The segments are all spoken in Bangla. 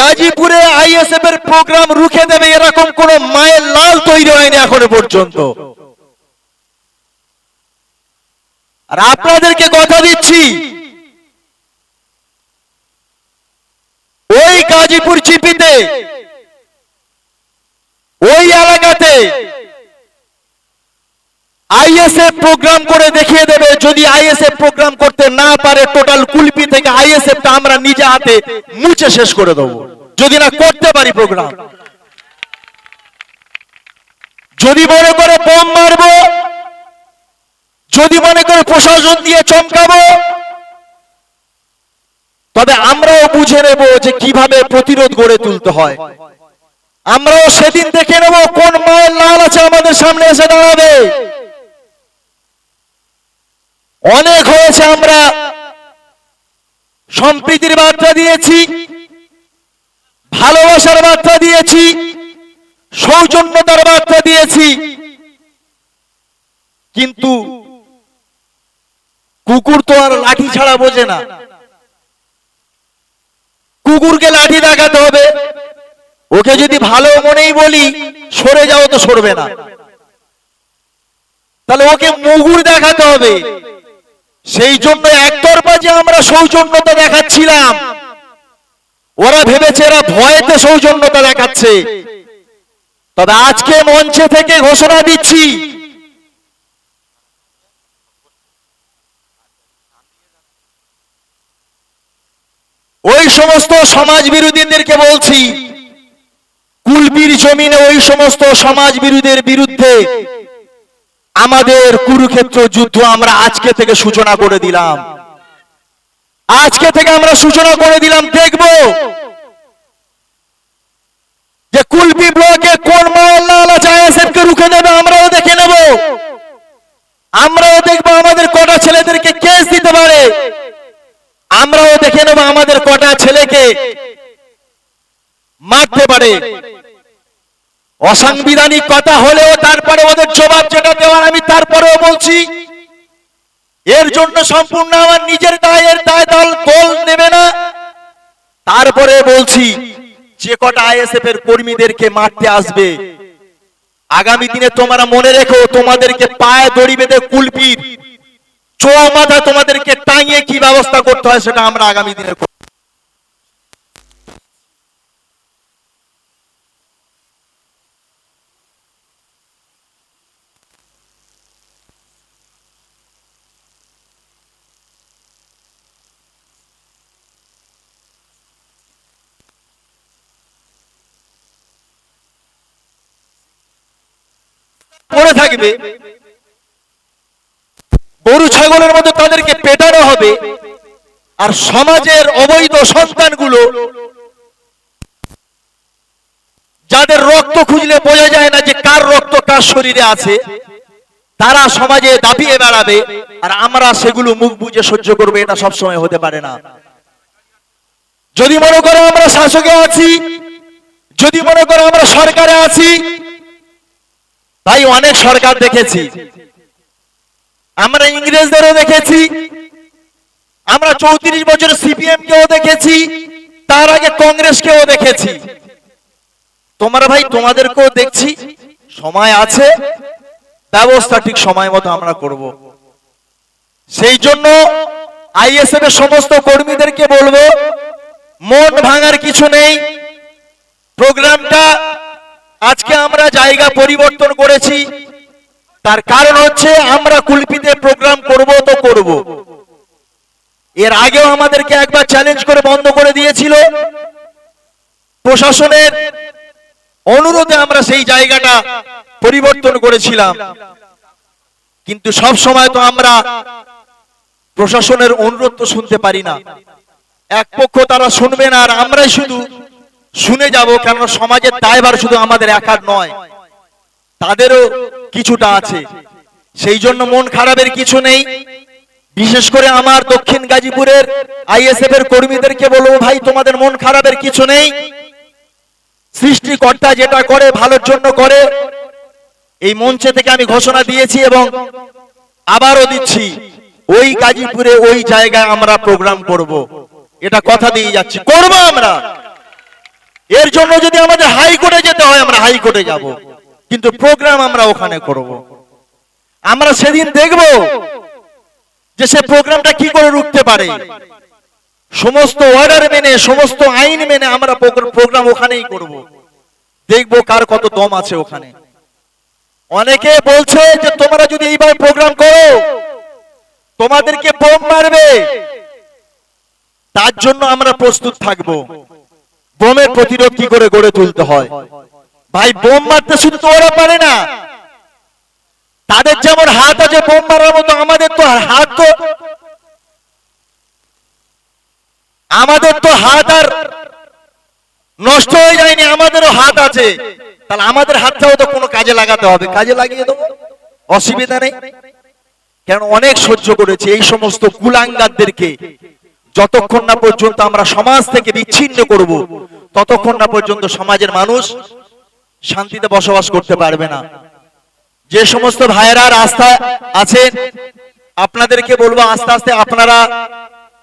গাজীপুরে আইএসএফ এর প্রোগ্রাম রুখে দেবে, এরকম কোন মায়ের লাল তৈরি হয়নি এখনও পর্যন্ত। আর আপনাদেরকে কথা দিচ্ছি, ওই গাজীপুর চিপিতে ওই এলাকাতে আইএসএফ প্রোগ্রাম করে দেখিয়ে দেবে। যদি আইএসএফ প্রোগ্রাম করতে না পারে টোটাল কুলপি থেকে আইএসএফ টা আমরা নিজে হাতে মুছে শেষ করে দেবো। যদি না করতে পারি প্রোগ্রাম যদি মনে করে বোম মারবো, যদি মনে করে প্রশাসন দিয়ে চমকাবো, তবে আমরাও বুঝে নেব যে কীভাবে প্রতিরোধ গড়ে তুলতে হয়। আমরাও সেদিন দেখে নেব কোন মায়ের লাল আছে আমাদের সামনে এসে দাঁড়াবে। অনেক হয়েছে আমরা। সম্প্রীতির বার্তা দিয়েছি, ভালোবাসার বার্তা দিয়েছি, সৌজন্যতার বার্তা দিয়েছি। কিন্তু কুকুর তো আর লাঠি ছাড়া বোঝে না। কুকুরকে লাঠি দেখাতে হবে। ওকে যদি ভালো মনেই বলি, সরে যাও তো সরবে না। তাহলে ওকে মুগুর দেখাতে হবে। সেই জন্য একতরফা যে আমরা সৌজন্যতা দেখাচ্ছিলাম, ওরা ভেবেছে এরা ভয়েতে সৌজন্যতা দেখাচ্ছে। তবে আজকে মঞ্চে থেকে ঘোষণা দিচ্ছি, ওই সমস্ত সমাজ বিরোধীদেরকে বলছি কুলবির জমিনে ওই সমস্ত সমাজ বিরোধীদের বিরুদ্ধে আমাদের কুরুক্ষেত্র যুদ্ধ আমরা আজকে থেকে সূচনা করে দিলাম। আজকে থেকে আমরা সূচনা করে দিলাম। দেখব যে কুলপি ব্লকে কোন কে রুখে দেবে আমরাও দেখে নেব। আমরাও দেখব আমাদের কটা ছেলেদেরকে কেস দিতে পারে। আমরাও দেখে নেব আমাদের কটা ছেলেকে মারতে পারে। অসাংবিধানিক কথা হলেও তারপরে ওদের জবাব যেটা দেওয়ার আমি তারপরেও বলছি। এর জন্য সম্পূর্ণ আমার নিজের দায়ের দায় দল দল নেবে না। তারপরে বলছি, যে কটা আইএসএফ এর কর্মীদেরকে মারতে আসবে, আগামী দিনে তোমরা মনে রেখো তোমাদেরকে পায়ে দড়ি বেঁধে কুলপির, চোয়া মাথা তোমাদেরকে টাঙিয়ে কি ব্যবস্থা করতে হয় সেটা আমরা আগামী দিনে পড়ে থাকবে। গরু, ছাগলের মতো তাদেরকে পেটানো হবে। আর সমাজের অবৈধ সন্তানগুলো যাদের রক্ত খুঁজলে বোঝা যায় না যে কার রক্ত কার শরীরে আছে, তারা সমাজে দাপিয়ে বেড়াবে আর আমরা সেগুলো মুখ বুঝে সহ্য করবে, এটা সবসময় হতে পারে না। যদি মনে করে আমরা শাসকে আছি, যদি মনে করো আমরা সরকারে আছি তাই অনেক সরকার দেখেছি। আমরা ইংরেজদেরও দেখেছি। আমরা চৌত্রিশ বছর সিপিএম কেও দেখেছি। তার আগে কংগ্রেসকেও দেখেছি। তোমরা ভাই, তোমাদেরকেও দেখছি। সময় আছে। ব্যবস্থা ঠিক সময় মতো আমরা করব। সেই জন্য আইএসএফ এর সমস্ত কর্মীদেরকে বলব, মন ভাঙার কিছু নেই। প্রোগ্রামটা আজকে আমরা জায়গা পরিবর্তন করেছি। তার কারণ হচ্ছে আমরা কুলপিতে প্রোগ্রাম করব তো করব। এর আগেও আমাদেরকে একবার চ্যালেঞ্জ করে বন্ধ করে দিয়েছিল। প্রশাসনের অনুরোধে আমরা সেই জায়গাটা পরিবর্তন করেছিলাম। কিন্তু সব সময় তো আমরা প্রশাসনের অনুরোধ তো শুনতে পারি না। এক পক্ষ তারা শুনবে না আর আমরাই শুধু শুনে যাব কেন সমাজের দায়ভার শুধু আমাদের একার নয়, তাদেরও কিছুটা আছে। সেই জন্য মন খারাপের কিছু নেই। বিশেষ করে আমার দক্ষিণ গাজীপুরের আইএসএফ এর কর্মীদেরকে বলব, ভাই, তোমাদের মন খারাপের কিছু নেই। সৃষ্টিকর্তা যেটা করে, ভালোর জন্য করে। এই মঞ্চে থেকে আমি ঘোষণা দিয়েছি এবং আবারও দিচ্ছি, ওই গাজীপুরে ওই জায়গায় আমরা প্রোগ্রাম করব। এটা কথা দিয়ে যাচ্ছি। করব আমরা। এর জন্য যদি আমাদের হাইকোর্টে যেতে হয়, আমরা হাইকোর্টে যাব। কিন্তু প্রোগ্রাম আমরা ওখানে করব। আমরা সেদিন দেখব যে সে প্রোগ্রামটা কি করে রুখতে পারে। সমস্ত অর্ডার মেনে, সমস্ত আইন মেনে আমরা প্রোগ্রাম ওখানেই করব। দেখব কার কত দম আছে ওখানে। অনেকে বলছে যে তোমরা যদি এইভাবে প্রোগ্রাম করো, তোমাদেরকে বোম মারবে। তার জন্য আমরা প্রস্তুত থাকব। বোমের প্রতিরোধ কি করে গড়ে তুলতে হয়? ভাই বোম মারতে শুধু তো ওরা পারে না। তাদের যেমন হাত আছে বোম মারার মতো আমাদের তো হাত তো আমাদের তো হাত আর নষ্ট হয়ে যায়নি আমাদেরও হাত আছে। তাহলে আমাদের হাতটাও তো কোনো কাজে লাগাতে হবে। কাজে লাগিয়ে দেবো? অসুবিধা নেই। কেন অনেক সহ্য করেছে এই সমস্ত কুলাঙ্গারদেরকে। যতক্ষণ না পর্যন্ত আমরা সমাজ থেকে বিচ্ছিন্ন করব, ততক্ষণ না পর্যন্ত সমাজের মানুষ শান্তিতে বসবাস করতে পারবে না। যে সমস্ত ভাইয়েরা রাস্তা আছেন, আপনাদেরকে বলব আস্তে আস্তে আপনারা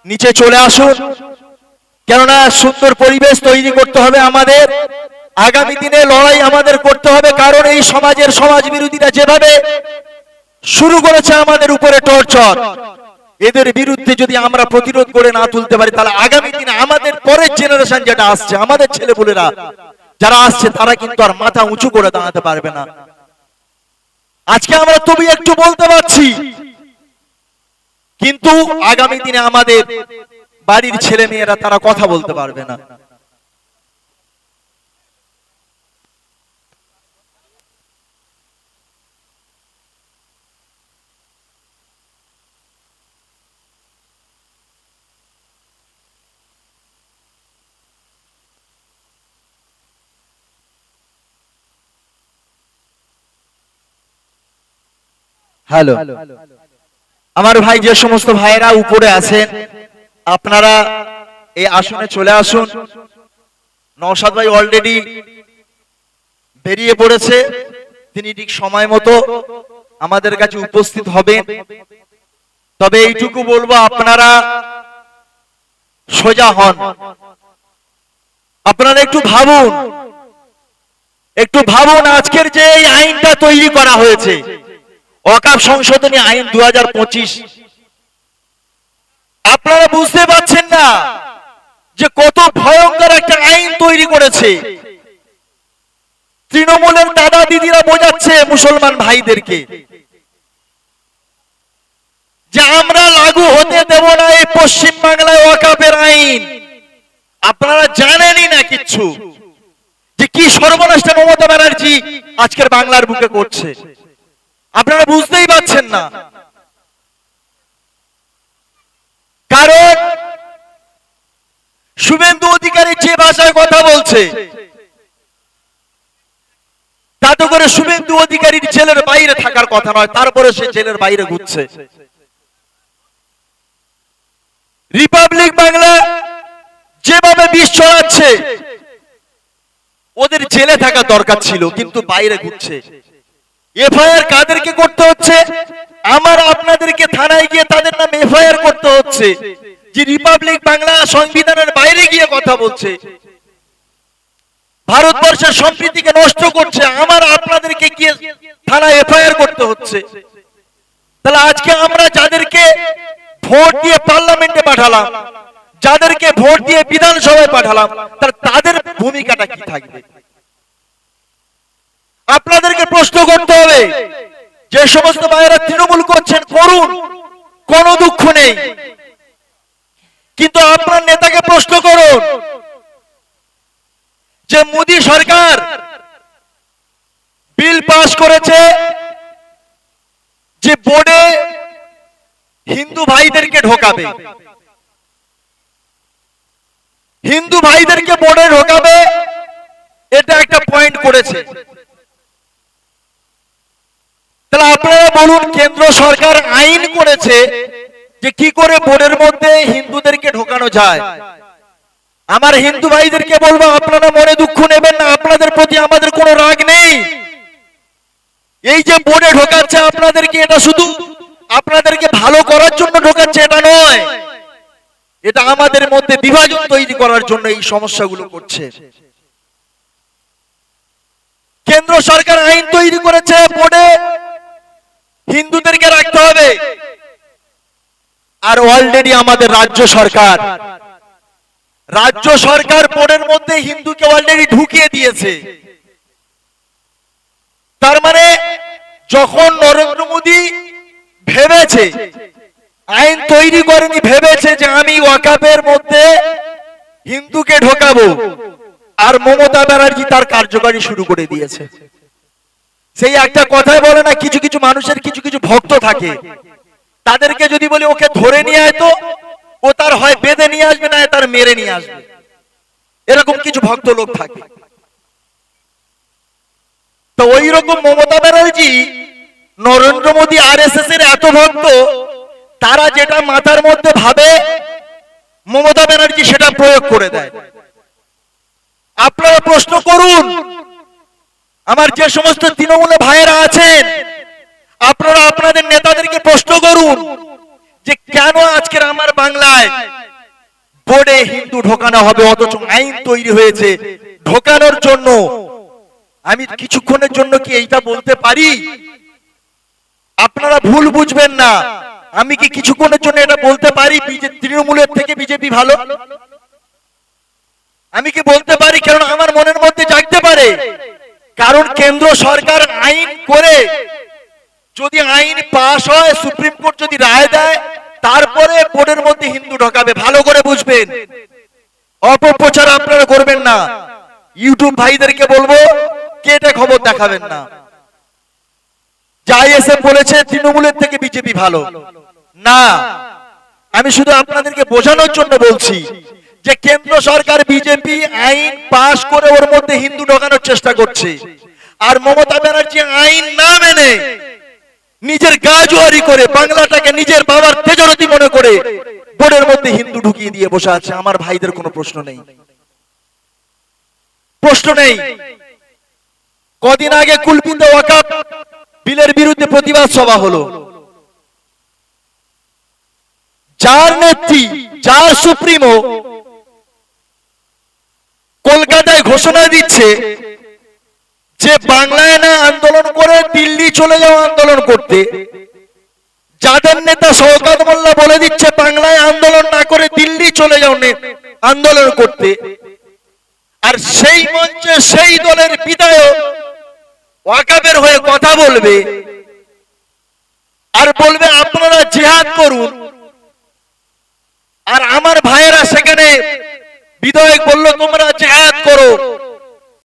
নিচে চলে আসুন। কেননা সুন্দর পরিবেশ তৈরি করতে হবে আমাদের। আগামী দিনে লড়াই আমাদের করতে হবে, কারণ এই সমাজের সমাজ বিরোধীরা যেভাবে শুরু করেছে আমাদের উপরে টর্চর। এদের বিরুদ্ধে যদি আমরা প্রতিরোধ করে না তুলতে পারি, তাহলে আগামী দিনে আমাদের পরের জেনারেশন যেটা আসছে, আমাদের ছেলেপুলেরা যারা আসছে, তারা কিন্তু আর মাথা উঁচু করে দাঁড়াতে পারবে না। আজকে আমরা তবু একটু বলতে পারছি, কিন্তু আগামী দিনে আমাদের বাড়ির ছেলে মেয়েরা তারা কথা বলতে পারবে না। হ্যালো আমার ভাই যে সমস্ত ভাইয়েরা উপরে আছেন, আপনারা এই আসনে চলে আসুন। নওশাদ ভাই অলরেডি বেরিয়ে পড়েছে। তিনি ঠিক সময় মতো আমাদের কাছে উপস্থিত হবেন। তবে এইটুকু বলব, আপনারা সোজা হন। আপনারা একটু ভাবুন। একটু ভাবুন, আজকের যে এই আইনটা তৈরি করা হয়েছে অকাপ সংশোধনী আইন দু হাজার পঁচিশ। আপনারা বুঝতে পারছেন না যে কত ভয়ঙ্কর একটা আইন তৈরি করেছে। তৃণমূলের দাদা দিদিরা বোঝাচ্ছে মুসলমান ভাইদেরকে। যে আমরা লাগু হতে দেব না এই পশ্চিম বাংলায় ওয়াকাপের আইন। আপনারা জানেনই না কিচ্ছু। যে কি সর্বনাশটা মমতা ব্যানার্জি আজকের বাংলার বুকে করছে। আপনারা বুঝতেই পারছেন না। কারণ, শুভেন্দু অধিকারী যে ভাষায় কথা বলছে, তাতে করে শুভেন্দু অধিকারীর জেলের বাইরে থাকার কথা নয়, তারপরে সে জেলের বাইরে ঘুরছে। রিপাবলিক বাংলা যেভাবে বিষ ছড়াচ্ছে, ওদের জেলে থাকা দরকার ছিল, কিন্তু বাইরে ঘুরছে। এফআইআর কাদেরকে করতে হচ্ছে? আমার আপনাদেরকে থানায় গিয়ে তাদের এফআইআর করতে হচ্ছে। যে রিপাবলিক বাংলা সংবিধানের বাইরে গিয়ে কথা বলছে। ভারতবর্ষের সম্প্রীতিকে নষ্ট করছে। আমার আপনাদেরকে গিয়ে থানায় এফআইআর করতে হচ্ছে। তাহলে আজকে আমরা যাদেরকে ভোট দিয়ে পার্লামেন্টে পাঠালাম, যাদেরকে ভোট দিয়ে বিধানসভায় পাঠালাম তাহলে তাদের ভূমিকাটা কি থাকবে? আপনাদেরকে প্রশ্ন করতে হবে, যে সমস্ত ভাইয়েরা তৃণমূল করছেন, করুন, কোনো দুঃখ নেই। কিন্তু আপনার নেতাকে প্রশ্ন করুন, যে মোদী সরকার বিল পাস করেছে, যে বোর্ডে হিন্দু ভাইদেরকে ঢোকাবে। হিন্দু ভাইদেরকে বোর্ডে ঢোকাবে, এটা একটা পয়েন্ট করেছে। তাহলে আপনারা বলুন, কেন্দ্র সরকার আইন করেছে যে কি করে বোর্ডের মধ্যে হিন্দুদেরকে ঢোকানো যায়। আমার হিন্দু ভাইদেরকে বলব, আপনারা মনে দুঃখ নেবেন না, আপনাদের প্রতি আমাদের কোনো রাগ নেই। এই যে বোর্ডে ঢোকাচ্ছে আপনাদেরকে, এটা শুধু আপনাদেরকে ভালো করার জন্য ঢোকাচ্ছে, এটা নয়। এটা আমাদের মধ্যে বিভাজন তৈরি করার জন্য এই সমস্যাগুলো করছে। কেন্দ্র সরকার আইন তৈরি করেছে বোর্ডে। হিন্দুদেরকে রাখতে হবে। আর অলরেডি আমাদের রাজ্য সরকার। রাজ্য সরকার বোর্ডের মধ্যে হিন্দুকে অলরেডি ঢুকিয়ে দিয়েছে। তার মানে যখন নরেন্দ্র মোদী ভেবেছে, আইন তৈরি করেনি, ভেবেছে যে আমি ওয়াকাবের মধ্যে হিন্দুকে ঢোকাবো, আর মমতা ব্যানার্জি তার কার্যকারী শুরু করে দিয়েছে। সেই একটা কথাই বলে না, কিছু কিছু মানুষের কিছু কিছু ভক্ত থাকে। তাদেরকে যদি বলি, ওকে ধরে নিয়ে আয় তো। ও তার হয় বেঁধে নিয়ে আসবে, না তার মেরে নিয়ে আসবে। এরকম কিছু ভক্ত লোক থাকে। তো ওই রকম মমতা ব্যানার্জি, নরেন্দ্র মোদী আর এস এর এত ভক্ত, তারা যেটা মাথার মধ্যে ভাবে, মমতা ব্যানার্জি সেটা প্রয়োগ করে দেয়। আপনারা প্রশ্ন করুন আমার যে সমস্ত তৃণমূলে ভাইয়েরা আছেন, আপনারা আপনাদের নেতাদেরকে প্রশ্ন করুন যে কেন আজকের আমার বাংলায় বোর্ডে হিন্দু ঢোকানো হবে? অথচ আইন তৈরি হয়েছে ঢোকানোর জন্য। আমি কিছুক্ষণের জন্য কি এইটা বলতে পারি? আপনারা ভুল বুঝবেন না। আমি কি কিছুক্ষণের জন্য এটা বলতে পারি? তৃণমূলের থেকে বিজেপি ভালো? আমি কি বলতে পারি? কারণ আমার মনের মধ্যে জাগতে পারে। কারণ কেন্দ্র সরকার আইন করে যদি আইন পাশ হয়, সুপ্রিম কোর্ট যদি রায় দেয়, তারপরে বোর্ডের মধ্যে হিন্দু ঢোকাবে। ভালো করে বুঝবেন। অপপ্রচার আপনারা করবেন না। ইউটিউব ভাইদেরকে বলব, কেটে খবর দেখাবেন না। যাই এসে বলেছে, তৃণমূলের থেকে বিজেপি ভালো। না, আমি শুধু আপনাদেরকে বোঝানোর জন্য বলছি যে কেন্দ্র সরকার বিজেপি আইন পাশ করে ওর মধ্যে হিন্দু ঢোকানোর চেষ্টা করছে। আর মমতা ব্যানার্জি আইন না মেনে নিজের গা জোয়ারি করে বাংলাটাকে নিজের বাবার তেজরতি মনে করে বোর্ডের মধ্যে হিন্দু ঢুকিয়ে দিয়ে বসে আছে। আমার ভাইদের কোনো প্রশ্ন নেই। প্রশ্ন নেই। কদিন আগে কুলপিত ওয়াকাপ বিলের বিরুদ্ধে প্রতিবাদ সভা হলো। যার নেত্রী, যার সুপ্রিমো কলকাতায় ঘোষণা দিচ্ছে যে বাংলায় না আন্দোলন করে দিল্লি চলে যাও আন্দোলন করতে। যাদের নেতা শওকাত মোল্লা বলে দিচ্ছে বাংলায় আন্দোলন না করে দিল্লি চলে যাও আন্দোলন করতে। আর সেই মঞ্চে সেই দলের বিধায়ক ওয়াকাবের হয়ে কথা বলবে আর বলবে, আপনারা জিহাদ করুন। আর আমার ভাইয়েরা সেখানে বিধায়ক বলল তোমরা জেহাদ করো।